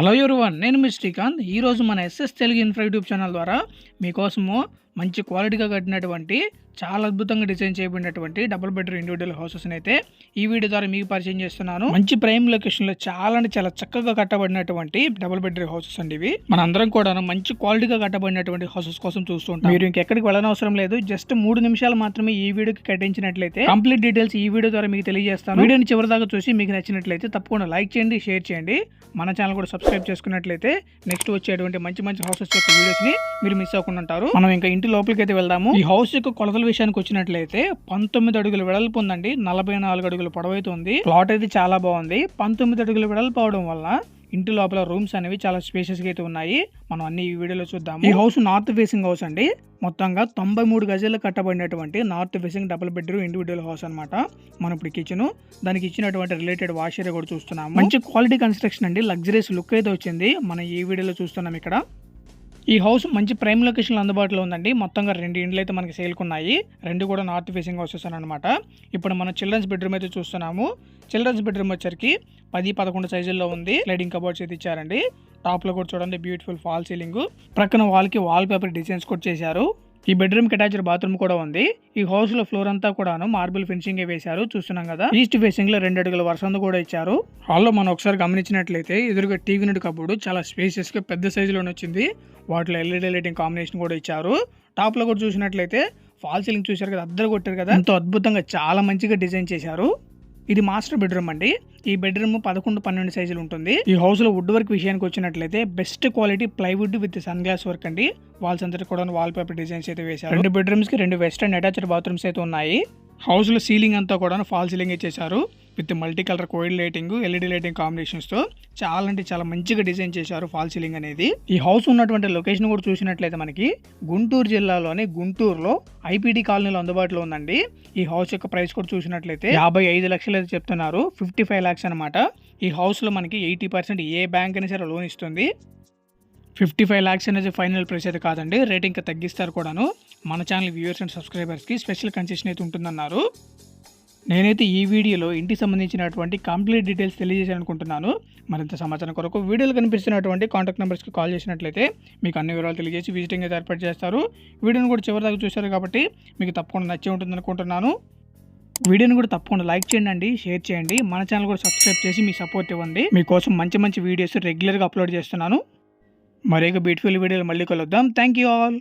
Hello everyone నేను మీ శ్రీకాంత్. ఈరోజు మన SS Telugu infra YouTube channel ద్వారా మీకోసము మంచి క్వాలిటీగా కట్టినటువంటి చాలా అద్భుతంగా డిజైన్ చేయబడినటువంటి డబుల్ బెడ్రూమ్ ఇండివిజువల్ హౌసెస్ని అయితే ఈ వీడియో ద్వారా మీకు పరిచయం చేస్తున్నాను. మంచి ప్రైమ్ లొకేషన్లో చాలా అంటే చాలా చక్కగా కట్టబడినటువంటి డబుల్ బెడ్రూమ్ హౌసెస్ అండి ఇవి. మన అందరం కూడా మంచి క్వాలిటీగా కట్టబడినటువంటి హౌసెస్ కోసం చూస్తుంటాం. మీరు ఇంకెక్కడికి వెళ్ళనవసరం లేదు. జస్ట్ మూడు నిమిషాలు మాత్రమే ఈ వీడియోకి కట్టించినట్లయితే కంప్లీట్ డీటెయిల్స్ ఈ వీడియో ద్వారా మీకు తెలియజేస్తాను. వీడియోని చివరి దాకా చూసి మీకు నచ్చినట్లయితే తప్పకుండా లైక్ చేయండి షేర్ చేయండి. మన ఛానల్ కూడా సబ్స్క్రైబ్ చేసుకున్నట్లయితే నెక్స్ట్ వచ్చేటువంటి మంచి మంచి హౌసెస్ యొక్క వీడియోస్ని మీరు మిస్ అవ్వకుండా ఉంటారు. మనం ఇంకా ఇంటి లోపలికి అయితే వెళ్దాము. ఈ హౌస్ యొక్క కొలతల విషయానికి వచ్చినట్లయితే పంతొమ్మిది అడుగుల వెడల్పు ఉందండి. నలభై నాలుగు అడుగుల పొడవు అయితే ఉంది. ప్లాట్ అయితే చాలా బాగుంది. పంతొమ్మిది అడుగుల వెడల్పు అవడం వల్ల ఇంటి లోపల రూమ్స్ అనేవి చాలా స్పేషియస్గా అయితే ఉన్నాయి. మనం అన్ని ఈ వీడియోలో చూద్దాము. ఈ హౌస్ నార్త్ ఫేసింగ్ హౌస్ అండి. మొత్తంగా తొంభై మూడు గజాలు కట్టబడినటువంటి north facing double bedroom individual house అన్నమాట. మనం ఇప్పుడు కిచెన్ దానికి ఇచ్చినటువంటి రిలేటెడ్ వాష్ ఏరియా కూడా చూస్తున్నాము. మంచి క్వాలిటీ కన్స్ట్రక్షన్ అండి. లగ్జరీస్ లుక్ అయితే వచ్చింది. మనం ఈ వీడియోలో చూస్తున్నాం ఇక్కడ. ఈ హౌస్ మంచి ప్రైమ్ లొకేషన్లో అందుబాటులో ఉందండి. మొత్తంగా రెండు ఇండ్లు అయితే మనకి సేల్కున్నాయి. రెండు కూడా నార్త్ ఫేసింగ్ హౌసెస్ అని అనమాట ఇప్పుడు మనం చిల్డ్రన్స్ బెడ్రూమ్ అయితే చూస్తున్నాము. చిల్డ్రన్స్ బెడ్రూమ్ వచ్చరికి పది పదకొండు సైజుల్లో ఉంది. స్లైడింగ్ కబోర్డ్స్ అయితే ఇచ్చారండి. టాప్లో కూడా చూడండి బ్యూటిఫుల్ ఫాల్ సీలింగ్. ప్రక్కన వాల్కి వాల్ పేపర్ డిజైన్స్ కూడా చేశారు. ఈ బెడ్రూమ్కి అటాచ్డ్ బాత్రూమ్ కూడా ఉంది. ఈ హౌస్లో ఫ్లోర్ అంతా కూడాను మార్బుల్ ఫినిషింగ్ వేశారు చూస్తున్నాం కదా. ఈస్ట్ ఫేసింగ్లో రెండు అడుగుల వర్షం కూడా ఇచ్చారు. హాల్లో మనం ఒకసారి గమనించినట్లయితే ఎదురుగా టీవీ నుండి కప్పుడు చాలా స్పేసియస్గా పెద్ద సైజులోనే వచ్చింది. వాటిలో ఎల్ఈడి లైటింగ్ కాంబినేషన్ కూడా ఇచ్చారు. టాప్లో కూడా చూసినట్లయితే ఫాల్ సీలింగ్ చూశారు కదా అద్దరు కొట్టారు కదా. ఎంతో అద్భుతంగా చాలా మంచిగా డిజైన్ చేశారు. ఇది మాస్టర్ బెడ్రూమ్ అండి. ఈ బెడ్రూమ్ పదకొండు పన్నెండు సైజులు ఉంటుంది. ఈ హౌస్లో వుడ్ వర్క్ విషయానికి వచ్చినట్లయితే best quality plywood with sun glass work అండి. వాల్స్ అంతా కూడా వాల్ పేపర్ డిజైన్స్ అయితే వేశారు. రెండు బెడ్రూమ్స్కి రెండు వెస్టర్న్ అటాచ్డ్ బాత్రూమ్స్ అయితే ఉన్నాయి. హౌస్లో సీలింగ్ అంతా కూడా ఫాల్ సీలింగ్ ఇచ్చేసారు విత్ మల్టీ కలర్ కోయిడ్ లైటింగ్ ఎల్ఈడి లైటింగ్ కాంబినేషన్స్తో చాలా అంటే చాలా మంచిగా డిజైన్ చేశారు ఫాల్ సీలింగ్ అనేది. ఈ హౌస్ ఉన్నటువంటి లొకేషన్ కూడా చూసినట్లయితే మనకి గుంటూరు జిల్లాలోని గుంటూరులో ఐపీటీ కాలనీలో అందుబాటులో ఉందండి. ఈ హౌస్ యొక్క ప్రైస్ కూడా చూసినట్లయితే యాభై ఐదు లక్షలు అయితే చెప్తున్నారు. ఫిఫ్టీ ఫైవ్ ల్యాక్స్ అనమాట ఈ హౌస్లో మనకి ఎయిటీ పర్సెంట్ ఏ బ్యాంక్ అయినా సరే లోన్ ఇస్తుంది. ఫిఫ్టీ ఫైవ్ ల్యాక్స్ అనేది ఫైనల్ ప్రైస్ అయితే కాదండి. రేట్ ఇంకా తగ్గిస్తారు కూడాను. మన ఛానల్ వ్యూవర్స్ అండ్ సబ్స్క్రైబర్స్కి స్పెషల్ కన్సెషన్ అయితే ఉంటుందన్నారు. నేనైతే ఈ వీడియోలో ఇంటికి సంబంధించినటువంటి కంప్లీట్ డీటెయిల్స్ తెలియజేయాలనుకుంటున్నాను మరింత సమాచారం కొరకు వీడియోలో కనిపిస్తున్నటువంటి కాంటాక్ట్ నెంబర్స్కి కాల్ చేసినట్లయితే మీకు అన్ని వివరాలు తెలియజేసి విజిటింగ్ అయితే ఏర్పాటు చేస్తారు. వీడియోని కూడా చివరి దాకా చూశారు కాబట్టి మీకు తప్పకుండా నచ్చే ఉంటుంది అనుకుంటున్నాను. వీడియోని కూడా తప్పకుండా లైక్ చేయండి షేర్ చేయండి. మన ఛానల్ కూడా సబ్స్క్రైబ్ చేసి మీ సపోర్ట్ ఇవ్వండి. మీకోసం మంచి మంచి వీడియోస్ రెగ్యులర్గా అప్లోడ్ చేస్తున్నాను. మరొక బ్యూటిఫుల్ వీడియోలు మళ్ళీ కలుద్దాం థ్యాంక్ యూ ఆల్